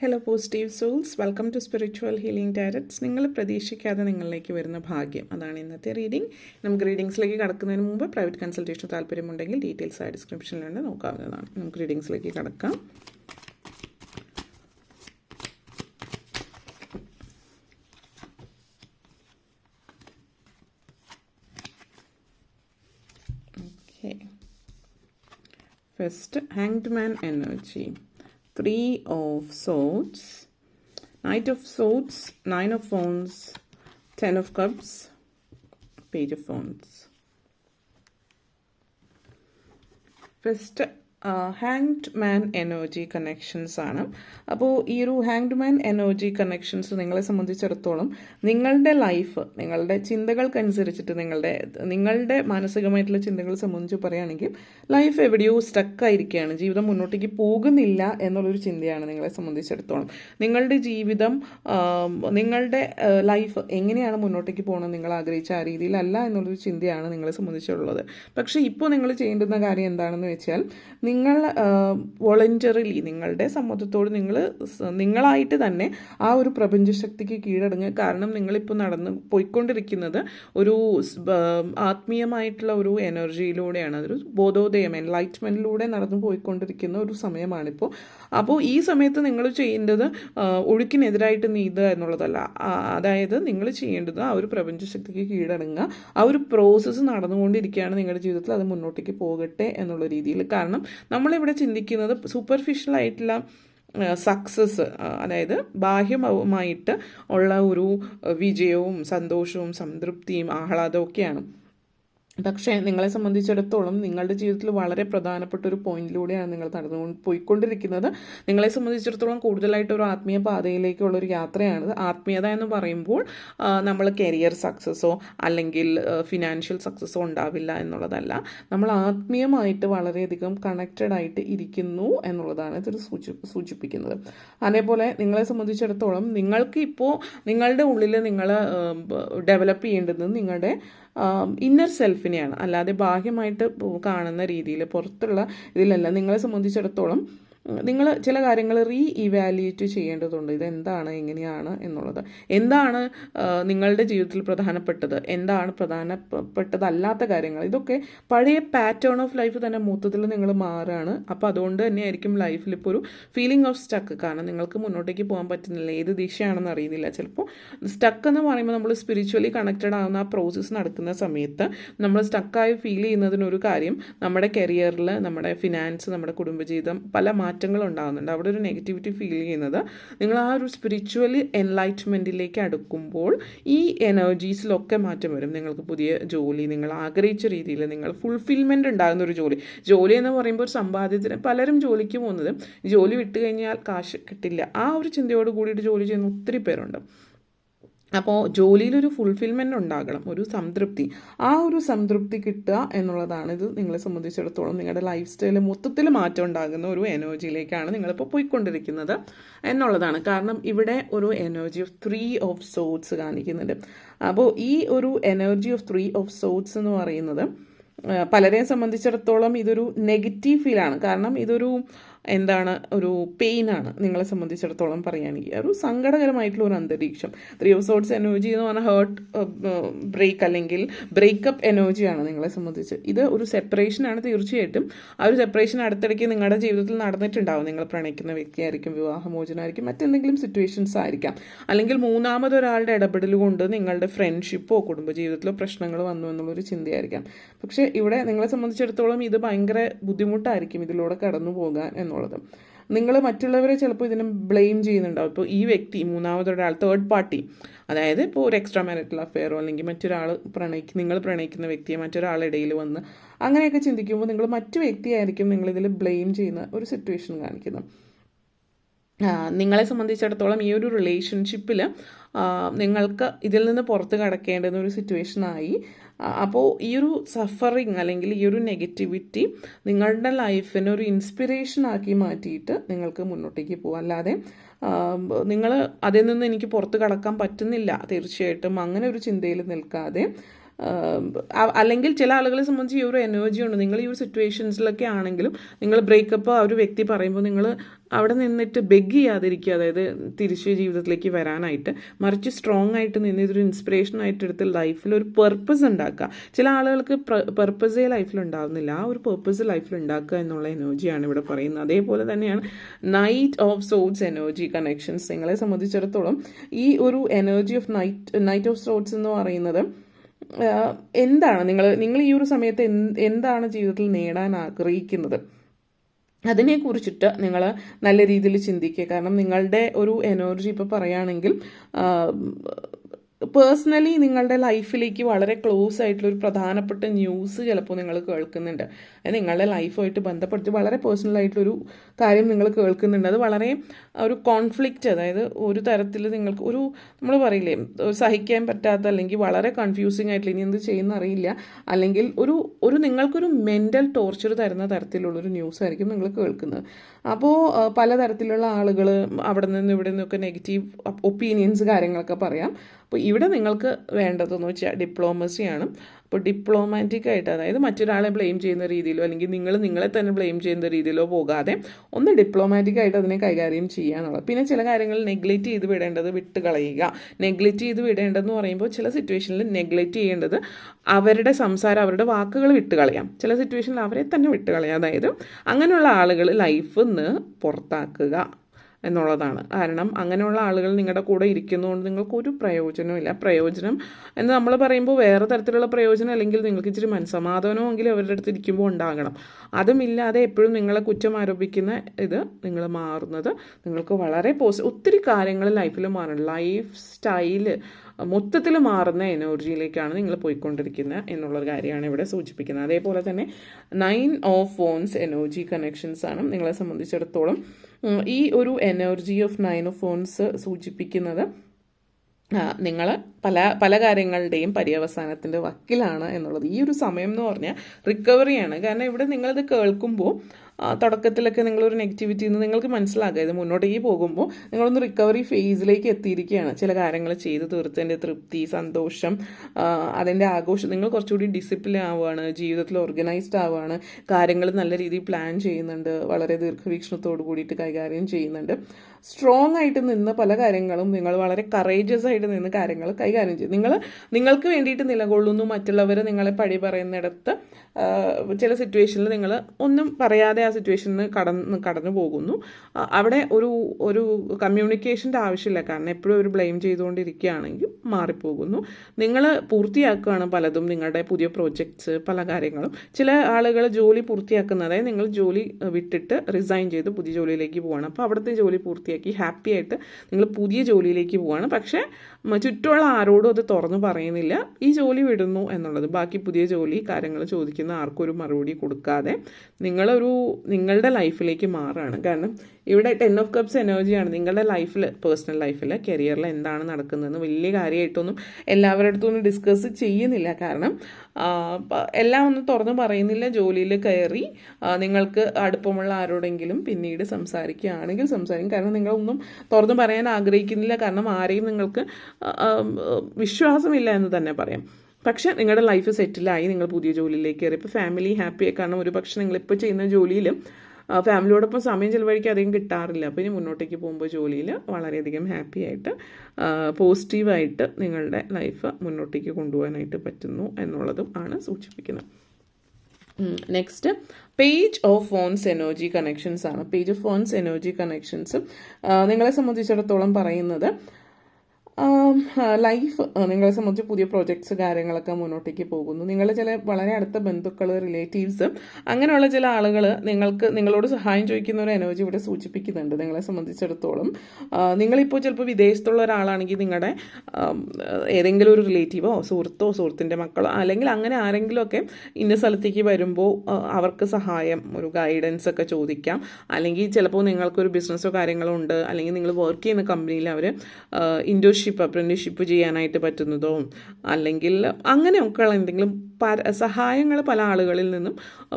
Hello positive souls welcome to spiritual healing tarots നിങ്ങൾ പ്രതീക്ഷിക്കാതെ നിങ്ങളിലേക്ക് വരുന്ന ഭാഗ്യം. അതാണ് ഇന്നത്തെ റീഡിംഗ് നമുക്ക് റീഡിംഗ്സിലേക്ക് കടക്കുന്നതിന് മുമ്പ് പ്രൈവറ്റ് കൺസൾട്ടേഷൻ താല്പര്യമുണ്ടെങ്കിൽ ഡീറ്റെയിൽസ് ആ ഡിസ്ക്രിപ്ഷനിലുണ്ട് നോക്കാവുന്നതാണ്. നമുക്ക് റീഡിംഗ്സിലേക്ക് കടക്കാം. First hanged man energy three of swords knight of swords nine of wands ten of cups page of wands. First hanged man energy connections ആണ്. അപ്പോൾ ഈ ഒരു ഹാങ്ഡ് മാൻ എനർജി കണക്ഷൻസ് നിങ്ങളെ സംബന്ധിച്ചിടത്തോളം നിങ്ങളുടെ ലൈഫ് നിങ്ങളുടെ ചിന്തകൾക്കനുസരിച്ചിട്ട് നിങ്ങളുടെ നിങ്ങളുടെ മാനസികമായിട്ടുള്ള ചിന്തകൾ സംബന്ധിച്ച് പറയുകയാണെങ്കിൽ ലൈഫ് എവിടെയോ സ്റ്റക്കായിരിക്കുകയാണ് ജീവിതം മുന്നോട്ടേക്ക് പോകുന്നില്ല എന്നുള്ളൊരു ചിന്തയാണ് നിങ്ങളെ സംബന്ധിച്ചിടത്തോളം. നിങ്ങളുടെ ജീവിതം നിങ്ങളുടെ ലൈഫ് എങ്ങനെയാണ് മുന്നോട്ടേക്ക് പോകണം നിങ്ങൾ ആഗ്രഹിച്ച ആ രീതിയിലല്ല എന്നുള്ളൊരു ചിന്തയാണ് നിങ്ങളെ സംബന്ധിച്ചുള്ളത്. പക്ഷേ ഇപ്പോൾ നിങ്ങൾ ചെയ്യേണ്ടുന്ന കാര്യം എന്താണെന്ന് വെച്ചാൽ നിങ്ങൾ വോളണ്ടറിലി നിങ്ങളുടെ സമ്മതത്തോട് നിങ്ങൾ നിങ്ങളായിട്ട് തന്നെ ആ ഒരു പ്രപഞ്ചശക്തിക്ക് കീഴടങ്ങുക. കാരണം നിങ്ങളിപ്പോൾ നടന്ന് പോയിക്കൊണ്ടിരിക്കുന്നത് ഒരു ആത്മീയമായിട്ടുള്ള ഒരു എനർജിയിലൂടെയാണ്. അതൊരു ബോധോദയം എൻലൈറ്റ്മെന്റിലൂടെ നടന്നു പോയിക്കൊണ്ടിരിക്കുന്ന ഒരു സമയമാണിപ്പോൾ അപ്പോൾ ഈ സമയത്ത് നിങ്ങൾ ചെയ്യേണ്ടത് ഒഴുക്കിനെതിരായിട്ട് നീതുക എന്നുള്ളതല്ല. അതായത് നിങ്ങൾ ചെയ്യേണ്ടത് ആ ഒരു പ്രപഞ്ചശക്തിക്ക് കീഴടങ്ങുക. ആ ഒരു പ്രോസസ്സ് നടന്നുകൊണ്ടിരിക്കുകയാണ് നിങ്ങളുടെ ജീവിതത്തിൽ അത് മുന്നോട്ടേക്ക് പോകട്ടെ എന്നുള്ള രീതിയിൽ. കാരണം നമ്മളിവിടെ ചിന്തിക്കുന്നത് സൂപ്പർഫിഷ്യലായിട്ടുള്ള സക്സസ് അതായത് ബാഹ്യമായിട്ട് ഉള്ള ഒരു വിജയവും സന്തോഷവും സംതൃപ്തിയും ആഹ്ലാദവും ഒക്കെയാണ്. പക്ഷേ നിങ്ങളെ സംബന്ധിച്ചിടത്തോളം നിങ്ങളുടെ ജീവിതത്തിൽ വളരെ പ്രധാനപ്പെട്ട ഒരു പോയിന്റിലൂടെയാണ് നിങ്ങൾ നടന്നു പോയിക്കൊണ്ടിരിക്കുന്നത്. നിങ്ങളെ സംബന്ധിച്ചിടത്തോളം കൂടുതലായിട്ട് ഒരു ആത്മീയ പാതയിലേക്കുള്ള ഒരു യാത്രയാണ് ആത്മീയത എന്ന് പറയുമ്പോൾ നമ്മൾ കരിയർ സക്സസ്സോ അല്ലെങ്കിൽ ഫിനാൻഷ്യൽ സക്സസ്സോ ഉണ്ടാവില്ല എന്നുള്ളതല്ല. നമ്മൾ ആത്മീയമായിട്ട് വളരെയധികം കണക്റ്റഡ് ആയിട്ട് ഇരിക്കുന്നു എന്നുള്ളതാണ് ഇതൊരു സൂചി സൂചിപ്പിക്കുന്നത്. അതേപോലെ നിങ്ങളെ സംബന്ധിച്ചിടത്തോളം നിങ്ങൾക്ക് ഇപ്പോൾ നിങ്ങളുടെ ഉള്ളിൽ നിങ്ങൾ ഡെവലപ്പ് ചെയ്യേണ്ടത് നിങ്ങളുടെ ഇന്നർ സെൽഫിനെയാണ് അല്ലാതെ ബാഹ്യമായിട്ട് കാണുന്ന രീതിയിൽ പുറത്തുള്ള ഇതിലല്ല. നിങ്ങളെ സംബന്ധിച്ചിടത്തോളം നിങ്ങൾ ചില കാര്യങ്ങൾ റീ ഇവാലുവേറ്റ് ചെയ്യേണ്ടതുണ്ട്. ഇതെന്താണ് എങ്ങനെയാണ് എന്നുള്ളത്. എന്താണ് നിങ്ങളുടെ ജീവിതത്തിൽ പ്രധാനപ്പെട്ടത്? എന്താണ് പ്രധാനപ്പെട്ടതല്ലാത്ത കാര്യങ്ങൾ? ഇതൊക്കെ പഴയ പാറ്റേൺ ഓഫ് ലൈഫ് തന്നെ മൊത്തത്തിൽ നിങ്ങൾ മാറുകയാണ്. അപ്പോൾ അതുകൊണ്ട് തന്നെയായിരിക്കും ലൈഫിൽ ഇപ്പോൾ ഒരു ഫീലിംഗ് ഓഫ് സ്റ്റക്ക് കാരണം നിങ്ങൾക്ക് മുന്നോട്ടേക്ക് പോകാൻ പറ്റുന്നില്ല. ഏത് ദിശയാണെന്ന് അറിയുന്നില്ല. ചിലപ്പോൾ സ്റ്റക്ക് എന്ന് പറയുമ്പോൾ നമ്മൾ സ്പിരിച്വലി കണക്റ്റഡ് ആകുന്ന ആ പ്രോസസ്സ് നടക്കുന്ന സമയത്ത് നമ്മൾ സ്റ്റക്കായി ഫീൽ ചെയ്യുന്നതിനൊരു കാര്യം നമ്മുടെ കരിയറിൽ നമ്മുടെ ഫിനാൻസ് നമ്മുടെ കുടുംബജീവിതം പല മാറ്റങ്ങൾ ഉണ്ടാകുന്നുണ്ട്. അവിടെ ഒരു നെഗറ്റിവിറ്റി ഫീൽ ചെയ്യുന്നത് നിങ്ങൾ ആ ഒരു സ്പിരിച്വൽ എൻലൈറ്റ്മെന്റിലേക്ക് അടുക്കുമ്പോൾ ഈ എനർജീസിലൊക്കെ മാറ്റം വരും. നിങ്ങൾക്ക് പുതിയ ജോലി നിങ്ങൾ ആഗ്രഹിച്ച രീതിയിൽ നിങ്ങൾ ഫുൾഫിൽമെന്റ് ഉണ്ടാകുന്ന ഒരു ജോലി. ജോലി എന്ന് പറയുമ്പോൾ ഒരു സമ്പാദ്യത്തിന് പലരും ജോലിക്ക് പോകുന്നത് ജോലി വിട്ട് കഴിഞ്ഞാൽ കാശ് കിട്ടില്ല. ആ ഒരു ചിന്തയോട് കൂടിയിട്ട് ജോലി ചെയ്യുന്ന ഒത്തിരി പേരുണ്ട്. അപ്പോൾ ജോലിയിലൊരു ഫുൾഫിൽമെന്റ് ഉണ്ടാകണം ഒരു സംതൃപ്തി. ആ ഒരു സംതൃപ്തി കിട്ടുക എന്നുള്ളതാണ് ഇത് നിങ്ങളെ സംബന്ധിച്ചിടത്തോളം നിങ്ങളുടെ ലൈഫ് സ്റ്റൈലിൽ മൊത്തത്തിൽ മാറ്റം ഉണ്ടാകുന്ന ഒരു എനർജിയിലേക്കാണ് നിങ്ങളിപ്പോൾ പോയിക്കൊണ്ടിരിക്കുന്നത് എന്നുള്ളതാണ്. കാരണം ഇവിടെ ഒരു energy of three of swords കാണിക്കുന്നുണ്ട്. അപ്പോൾ ഈ ഒരു energy of three of swords എന്ന് പറയുന്നത് പലരെയും സംബന്ധിച്ചിടത്തോളം ഇതൊരു നെഗറ്റീവ് ഫീലാണ് കാരണം ഇതൊരു എന്താണ് ഒരു പെയിനാണ് നിങ്ങളെ സംബന്ധിച്ചിടത്തോളം പറയുകയാണെങ്കിൽ. ഒരു സങ്കടകരമായിട്ടുള്ള ഒരു അന്തരീക്ഷം. ത്രീ ഓഫ് സോട്ട്സ് എനർജി എന്ന് പറഞ്ഞാൽ ഹേർട്ട് ബ്രേക്ക് അല്ലെങ്കിൽ ബ്രേക്കപ്പ് എനർജിയാണ് നിങ്ങളെ സംബന്ധിച്ച്. ഇത് ഒരു സെപ്പറേഷനാണ് തീർച്ചയായിട്ടും. ആ ഒരു സെപ്പറേഷൻ അടുത്തിടയ്ക്ക് നിങ്ങളുടെ ജീവിതത്തിൽ നടന്നിട്ടുണ്ടാവും. നിങ്ങൾ പ്രണയിക്കുന്ന വ്യക്തിയായിരിക്കും വിവാഹമോചനമായിരിക്കും മറ്റെന്തെങ്കിലും സിറ്റുവേഷൻസ് ആയിരിക്കാം. അല്ലെങ്കിൽ മൂന്നാമതൊരാളുടെ ഇടപെടൽ കൊണ്ട് നിങ്ങളുടെ ഫ്രണ്ട്ഷിപ്പോ കുടുംബജീവിതത്തിലോ പ്രശ്നങ്ങൾ വന്നു എന്നുള്ളൊരു ചിന്തയായിരിക്കാം. പക്ഷേ ഇവിടെ നിങ്ങളെ സംബന്ധിച്ചിടത്തോളം ഇത് ഭയങ്കര ബുദ്ധിമുട്ടായിരിക്കും ഇതിലൂടെ കടന്നു പോകാൻ എന്നുള്ളത്. നിങ്ങൾ മറ്റുള്ളവരെ ചിലപ്പോൾ ഇതിനെ ബ്ലെയിം ചെയ്യുന്നുണ്ടാവും. ഇപ്പോൾ ഈ വ്യക്തി മൂന്നാമതൊരാൾ തേർഡ് പാർട്ടി അതായത് ഇപ്പോൾ ഒരു എക്സ്ട്രാ മാരിറ്റൽ അഫെയറോ അല്ലെങ്കിൽ മറ്റൊരാൾ പ്രണയിക്കും നിങ്ങൾ പ്രണയിക്കുന്ന വ്യക്തിയെ മറ്റൊരാളിടയിൽ വന്ന് അങ്ങനെയൊക്കെ ചിന്തിക്കുമ്പോൾ നിങ്ങൾ മറ്റു വ്യക്തിയായിരിക്കും നിങ്ങളിതിൽ ബ്ലെയിം ചെയ്യുന്ന ഒരു സിറ്റുവേഷൻ കാണിക്കുന്നത്. നിങ്ങളെ സംബന്ധിച്ചിടത്തോളം ഈ ഒരു റിലേഷൻഷിപ്പിൽ നിങ്ങൾക്ക് ഇതിൽ നിന്ന് പുറത്ത് കടക്കേണ്ടുന്ന ഒരു സിറ്റുവേഷനായി അപ്പോൾ ഈ ഒരു സഫറിങ് അല്ലെങ്കിൽ ഈ ഒരു നെഗറ്റിവിറ്റി നിങ്ങളുടെ ലൈഫിനെ ഒരു ഇൻസ്പിറേഷൻ ആക്കി മാറ്റിയിട്ട് നിങ്ങൾക്ക് മുന്നോട്ടേക്ക് പോകാം അല്ലാതെ നിങ്ങൾ അതിൽ നിന്ന് എനിക്ക് പുറത്ത് കടക്കാൻ പറ്റുന്നില്ല തീർച്ചയായിട്ടും. അങ്ങനെ ഒരു ചിന്തയിൽ നിൽക്കാതെ അല്ലെങ്കിൽ ചില ആളുകളെ സംബന്ധിച്ച് ഈ ഒരു എനർജി ഉണ്ട്. നിങ്ങൾ ഈ ഒരു സിറ്റുവേഷൻസിലൊക്കെ ആണെങ്കിലും നിങ്ങൾ ബ്രേക്കപ്പ് ആ ഒരു വ്യക്തി പറയുമ്പോൾ നിങ്ങൾ അവിടെ നിന്നിട്ട് ബെഗ് ചെയ്യാതിരിക്കുക. അതായത് തിരിച്ച് ജീവിതത്തിലേക്ക് വരാനായിട്ട് മറിച്ച് സ്ട്രോങ് ആയിട്ട് നിന്ന് ഇതൊരു ഇൻസ്പിറേഷൻ ആയിട്ട് എടുത്ത് ലൈഫിൽ ഒരു പെർപ്പസ് ഉണ്ടാക്കുക. ചില ആളുകൾക്ക് പെർപ്പസേ ലൈഫിൽ ഉണ്ടാവുന്നില്ല. ആ ഒരു പെർപ്പസ് ലൈഫിൽ ഉണ്ടാക്കുക എന്നുള്ള എനർജിയാണ് ഇവിടെ പറയുന്നത്. അതേപോലെ തന്നെയാണ് knight of swords energy connections നിങ്ങളെ സംബന്ധിച്ചിടത്തോളം ഈ ഒരു energy of knight knight of swords എന്ന് പറയുന്നത് എന്താണ് നിങ്ങൾ നിങ്ങൾ ഈ ഒരു സമയത്ത് എന്താണ് ജീവിതത്തിൽ നേടാൻ ആഗ്രഹിക്കുന്നത്? അതിനെക്കുറിച്ചിട്ട് നിങ്ങൾ നല്ല രീതിയിൽ ചിന്തിക്കുക. കാരണം നിങ്ങളുടെ ഒരു എനർജി ഇപ്പോൾ പറയുകയാണെങ്കിൽ പേഴ്സണലി നിങ്ങളുടെ ലൈഫിലേക്ക് വളരെ ക്ലോസ് ആയിട്ടുള്ള ഒരു പ്രധാനപ്പെട്ട ന്യൂസ് ചിലപ്പോൾ നിങ്ങൾ കേൾക്കുന്നുണ്ട്. അത് നിങ്ങളുടെ ലൈഫുമായിട്ട് ബന്ധപ്പെടുത്തി വളരെ പേഴ്സണൽ കാര്യം നിങ്ങൾ കേൾക്കുന്നുണ്ട്. അത് വളരെ ഒരു കോൺഫ്ലിക്റ്റ് അതായത് ഒരു തരത്തിൽ നിങ്ങൾക്ക് ഒരു നമ്മൾ പറയില്ലേ സഹിക്കാൻ പറ്റാത്ത അല്ലെങ്കിൽ വളരെ കൺഫ്യൂസിങ് ആയിട്ട് ഇനി എന്ത് ചെയ്യുന്ന അറിയില്ല. അല്ലെങ്കിൽ ഒരു ഒരു നിങ്ങൾക്കൊരു മെന്റൽ ടോർച്ചർ തരുന്ന തരത്തിലുള്ളൊരു ന്യൂസ് ആയിരിക്കും നിങ്ങൾ കേൾക്കുന്നത്. അപ്പോൾ പലതരത്തിലുള്ള ആളുകൾ അവിടെ നിന്ന് ഇവിടെ നിന്നൊക്കെ നെഗറ്റീവ് ഒപ്പീനിയൻസ് കാര്യങ്ങളൊക്കെ പറയാം. അപ്പോൾ ഇവിടെ നിങ്ങൾക്ക് വേണ്ടതെന്ന് വെച്ചാൽ ഡിപ്ലോമസിയാണ് അപ്പോൾ ഡിപ്ലോമാറ്റിക് ആയിട്ട് അതായത് മറ്റൊരാളെ ബ്ലെയിം ചെയ്യുന്ന രീതിയിലോ അല്ലെങ്കിൽ നിങ്ങൾ നിങ്ങളെ തന്നെ ബ്ലെയിം ചെയ്യുന്ന രീതിയിലോ പോകാതെ ഒന്ന് ഡിപ്ലോമാറ്റിക് ആയിട്ട് അതിനെ കൈകാര്യം ചെയ്യാനുള്ളത്. പിന്നെ ചില കാര്യങ്ങൾ നെഗ്ലെക്റ്റ് ചെയ്ത് വിടേണ്ടത് വിട്ട് കളയുക നെഗ്ലെക്റ്റ് ചെയ്ത് വിടേണ്ടതെന്ന് പറയുമ്പോൾ ചില സിറ്റുവേഷനിൽ നെഗ്ലെക്റ്റ് ചെയ്യേണ്ടത് അവരുടെ സംസാരം അവരുടെ വാക്കുകൾ വിട്ട് കളയാം ചില സിറ്റുവേഷനിൽ അവരെ തന്നെ വിട്ട് കളയാം അതായത് അങ്ങനെയുള്ള ആളുകൾ ലൈഫിൽ നിന്ന് പുറത്താക്കുക. എന്നുള്ളതാണ്. കാരണം അങ്ങനെയുള്ള ആളുകൾ നിങ്ങളുടെ കൂടെ ഇരിക്കുന്നതുകൊണ്ട് നിങ്ങൾക്ക് ഒരു പ്രയോജനമില്ല പ്രയോജനം എന്ന് നമ്മൾ പറയുമ്പോൾ വേറെ തരത്തിലുള്ള പ്രയോജനം അല്ലെങ്കിൽ നിങ്ങൾക്ക് ഇച്ചിരി മനസ്സമാധാനമെങ്കിലും അവരുടെ അടുത്ത് ഇരിക്കുമ്പോൾ ഉണ്ടാകണം. അതുമില്ലാതെ എപ്പോഴും നിങ്ങളെ കുറ്റം ആരോപിക്കുന്ന ഇത് നിങ്ങൾ മാറുന്നത് നിങ്ങൾക്ക് വളരെ പോസി ഒത്തിരി കാര്യങ്ങൾ ലൈഫിൽ മാറണം. ലൈഫ് സ്റ്റൈൽ മൊത്തത്തിൽ മാറുന്ന എനർജിയിലേക്കാണ് നിങ്ങൾ പോയിക്കൊണ്ടിരിക്കുന്നത് എന്നുള്ളൊരു കാര്യമാണ് ഇവിടെ സൂചിപ്പിക്കുന്നത്. അതേപോലെ തന്നെ നയൻ ഓഫ് ഫോൺസ് എനർജി കണക്ഷൻസ് ആണ് നിങ്ങളെ സംബന്ധിച്ചിടത്തോളം ഈ ഒരു എനർജി ഓഫ് നയൻ ഓഫ് ഫോൺസ് സൂചിപ്പിക്കുന്നത് നിങ്ങൾ പല പല കാര്യങ്ങളുടെയും പര്യവസാനത്തിന്റെ വക്കിലാണ് എന്നുള്ളത്. ഈ ഒരു സമയം എന്ന് പറഞ്ഞാൽ റിക്കവറിയാണ് കാരണം ഇവിടെ നിങ്ങളിത് കേൾക്കുമ്പോൾ തുടക്കത്തിലൊക്കെ നിങ്ങളൊരു നെഗറ്റിവിറ്റി നിന്ന് നിങ്ങൾക്ക് മനസ്സിലാക്കുക ഇത് മുന്നോട്ടേക്ക് പോകുമ്പോൾ നിങ്ങളൊന്ന് റിക്കവറി ഫേസിലേക്ക് എത്തിയിരിക്കുകയാണ്. ചില കാര്യങ്ങൾ ചെയ്ത് തീർത്തതിന്റെ തൃപ്തി സന്തോഷം അതിന്റെ ആഘോഷം നിങ്ങൾ കുറച്ചുകൂടി ഡിസിപ്ലിൻ ആവുകയാണ് ജീവിതത്തിൽ ഓർഗനൈസ്ഡ് ആവുകയാണ് കാര്യങ്ങൾ നല്ല രീതിയിൽ പ്ലാൻ ചെയ്യുന്നുണ്ട് വളരെ ദീർഘവീക്ഷണത്തോട് കൂടിയിട്ട് കൈകാര്യം ചെയ്യുന്നുണ്ട്. സ്ട്രോങ് ആയിട്ട് നിന്ന് പല കാര്യങ്ങളും നിങ്ങൾ വളരെ കറേജിയസ് ആയിട്ട് നിന്ന് കാര്യങ്ങൾ കൈകാര്യം ചെയ്യും. നിങ്ങൾ നിങ്ങൾക്ക് വേണ്ടിയിട്ട് നിലകൊള്ളുന്നു മറ്റുള്ളവർ നിങ്ങളെ പഴി പറയുന്നിടത്ത് ചില സിറ്റുവേഷനിൽ നിങ്ങൾ ഒന്നും പറയാതെ ആ സിറ്റുവേഷനിൽ കടന്ന് കടന്നു പോകുന്നു. അവിടെ ഒരു ഒരു കമ്മ്യൂണിക്കേഷന്റെ ആവശ്യമില്ല. കാരണം എപ്പോഴും ഒരു ബ്ലെയിം ചെയ്തുകൊണ്ടിരിക്കുകയാണെങ്കിൽ മാറിപ്പോകുന്നു. നിങ്ങൾ പൂർത്തിയാക്കുകയാണ് പലതും നിങ്ങളുടെ പുതിയ പ്രോജക്ട്സ് പല കാര്യങ്ങളും. ചില ആളുകൾ ജോലി പൂർത്തിയാക്കുന്നതായി നിങ്ങൾ ജോലി വിട്ടിട്ട് റിസൈൻ ചെയ്ത് പുതിയ ജോലിയിലേക്ക് പോകണം അപ്പോൾ അവിടുത്തെ ജോലി പൂർത്തിയാക്കി ഹാപ്പി ആയിട്ട് നിങ്ങൾ പുതിയ ജോലിയിലേക്ക് പോവാണ്. പക്ഷേ ചുറ്റുമുള്ള ആരോടും അത് തുറന്നു പറയുന്നില്ല. ഈ ജോലി വിടുന്നു എന്നുള്ളത്. ബാക്കി പുതിയ ജോലി കാര്യങ്ങൾ ചോദിക്കുന്ന ആർക്കും ഒരു മറുപടി കൊടുക്കാതെ നിങ്ങളൊരു നിങ്ങളുടെ ലൈഫിലേക്ക് മാറുകയാണ്. കാരണം ഇവിടെ ടെൻ ഓഫ് കപ്സ് എനർജിയാണ് നിങ്ങളുടെ ലൈഫിൽ പേഴ്സണൽ ലൈഫിൽ കരിയറിൽ എന്താണ് നടക്കുന്നതെന്ന് വലിയ കാര്യമായിട്ടൊന്നും എല്ലാവരുടെ അടുത്തൊന്നും ഡിസ്കസ് ചെയ്യുന്നില്ല. കാരണം എല്ലാം ഒന്നും തുറന്നു പറയുന്നില്ല. ജോലിയിൽ കയറി നിങ്ങൾക്ക് അടുപ്പമുള്ള ആരോടെങ്കിലും പിന്നീട് സംസാരിക്കുകയാണെങ്കിൽ സംസാരിക്കും. കാരണം നിങ്ങളൊന്നും തുറന്നു പറയാൻ ആഗ്രഹിക്കുന്നില്ല. കാരണം ആരെയും നിങ്ങൾക്ക് വിശ്വാസമില്ല എന്ന് തന്നെ പറയാം. പക്ഷേ നിങ്ങളുടെ ലൈഫ് സെറ്റിലായി നിങ്ങൾ പുതിയ ജോലിയിലേക്ക് കയറി. ഇപ്പോൾ ഫാമിലി ഹാപ്പിയായി കാരണം ഒരു പക്ഷേ നിങ്ങളിപ്പോൾ ചെയ്യുന്ന ജോലിയിലും ഫാമിലിയോടൊപ്പം സമയം ചിലവഴിക്കാൻ അധികം കിട്ടാറില്ല. അപ്പോൾ ഇനി മുന്നോട്ടേക്ക് പോകുമ്പോൾ ജോലിയിൽ വളരെയധികം ഹാപ്പി ആയിട്ട് പോസിറ്റീവായിട്ട് നിങ്ങളുടെ ലൈഫ് മുന്നോട്ടേക്ക് കൊണ്ടുപോകാനായിട്ട് പറ്റുന്നു എന്നുള്ളതും ആണ് സൂചിപ്പിക്കുന്നത്. നെക്സ്റ്റ് പേജ് ഓഫ് ഫോൺസ് എനർജി കണക്ഷൻസ് ആണ്. പേജ് ഓഫ് ഫോൺസ് എനർജി കണക്ഷൻസും നിങ്ങളെ സംബന്ധിച്ചിടത്തോളം പറയുന്നത് ലൈഫ് നിങ്ങളെ സംബന്ധിച്ച് പുതിയ പ്രോജക്ട്സ് കാര്യങ്ങളൊക്കെ മുന്നോട്ടേക്ക് പോകുന്നു. നിങ്ങൾ ചില വളരെ അടുത്ത ബന്ധുക്കൾ റിലേറ്റീവ്സ് അങ്ങനെയുള്ള ചില ആളുകൾ നിങ്ങൾക്ക് നിങ്ങളോട് സഹായം ചോദിക്കുന്ന ഒരു എനർജി ഇവിടെ സൂചിപ്പിക്കുന്നുണ്ട് നിങ്ങളെ സംബന്ധിച്ചിടത്തോളം. നിങ്ങളിപ്പോൾ ചിലപ്പോൾ വിദേശത്തുള്ള ഒരാളാണെങ്കിൽ നിങ്ങളുടെ ഏതെങ്കിലും ഒരു റിലേറ്റീവോ സുഹൃത്തോ സുഹൃത്തിന്റെ മക്കളോ അല്ലെങ്കിൽ അങ്ങനെ ആരെങ്കിലുമൊക്കെ ഇന്ന സ്ഥലത്തേക്ക് വരുമ്പോൾ അവർക്ക് സഹായം ഒരു ഗൈഡൻസ് ഒക്കെ ചോദിക്കാം. അല്ലെങ്കിൽ ചിലപ്പോൾ നിങ്ങൾക്കൊരു ബിസിനസ്സോ കാര്യങ്ങളോ ഉണ്ട്. അല്ലെങ്കിൽ നിങ്ങൾ വർക്ക് ചെയ്യുന്ന കമ്പനിയിൽ അവർ ഇൻഡോഷി ഇന്റേൺഷിപ്പ് അപ്രന്റീഷിപ്പ് ചെയ്യാനായിട്ട് പറ്റുന്നതോ അല്ലെങ്കിൽ അങ്ങനെയൊക്കെയുള്ള എന്തെങ്കിലും പര സഹായങ്ങൾ പല ആളുകളിൽ നിന്നും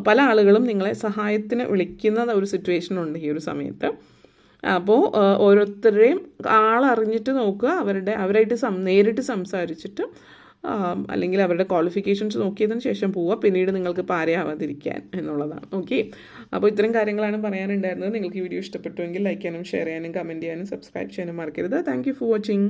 പല ആളുകളും നിങ്ങളെ സഹായത്തിന് വിളിക്കുന്ന ഒരു സിറ്റുവേഷൻ ഉണ്ട് ഈ ഒരു സമയത്ത്. അപ്പോൾ ഓരോരുത്തരുടെയും ആളറിഞ്ഞിട്ട് നോക്കുക അവരുടെ അവരായിട്ട് സം നേരിട്ട് സംസാരിച്ചിട്ട് അല്ലെങ്കിൽ അവരുടെ ക്വാളിഫിക്കേഷൻസ് നോക്കിയതിന് ശേഷം പോവുക. പിന്നീട് നിങ്ങൾക്ക് പാരയാവാതിരിക്കാൻ എന്നുള്ളതാണ്. ഓക്കെ അപ്പോൾ ഇത്തരം കാര്യങ്ങളാണ് പറയാനുണ്ടായിരുന്നത്. നിങ്ങൾക്ക് ഈ വീഡിയോ ഇഷ്ടപ്പെട്ടുവെങ്കിൽ ലൈക്ക് ചെയ്യാനും ഷെയർ ചെയ്യാനും കമന്റ് ചെയ്യാനും സബ്സ്ക്രൈബ് ചെയ്യാനും മറക്കരുത്. Thank for watching